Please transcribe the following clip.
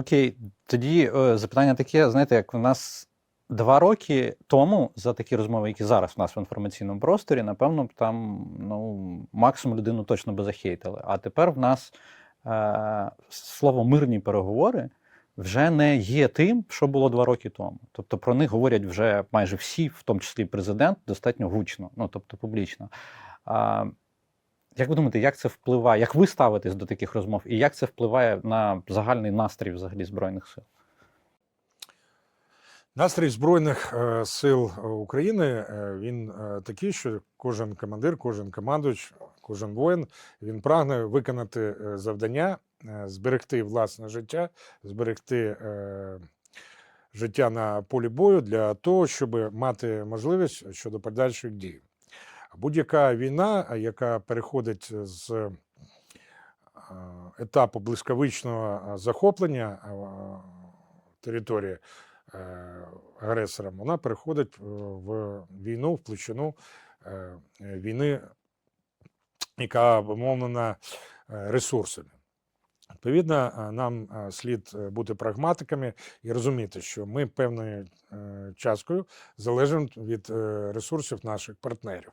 Окей, тоді е, запитання таке: знаєте, як у нас два роки тому за такі розмови, які зараз у нас в інформаційному просторі, напевно, там ну, максимум людину точно би захейтили. А тепер в нас е, слово мирні переговори вже не є тим, що було два роки тому. Тобто про них говорять вже майже всі, в тому числі президент, достатньо гучно, ну тобто публічно. А, як ви думаєте, як це впливає? Як ви ставитесь до таких розмов, і як це впливає на загальний настрій взагалі Збройних сил? Настрій Збройних е, сил України е, він е, такий, що кожен командир, кожен командуючий, кожен воїн він прагне виконати е, завдання, е, зберегти власне життя, зберегти е, життя на полі бою для того, щоб мати можливість щодо подальших дій. Будь-яка війна, яка переходить з е, етапу блискавичного е, захоплення е, території агресором, вона переходить в війну, в площину війни, яка обумовлена ресурсами. Відповідно, нам слід бути прагматиками і розуміти, що ми певною часткою залежимо від ресурсів наших партнерів.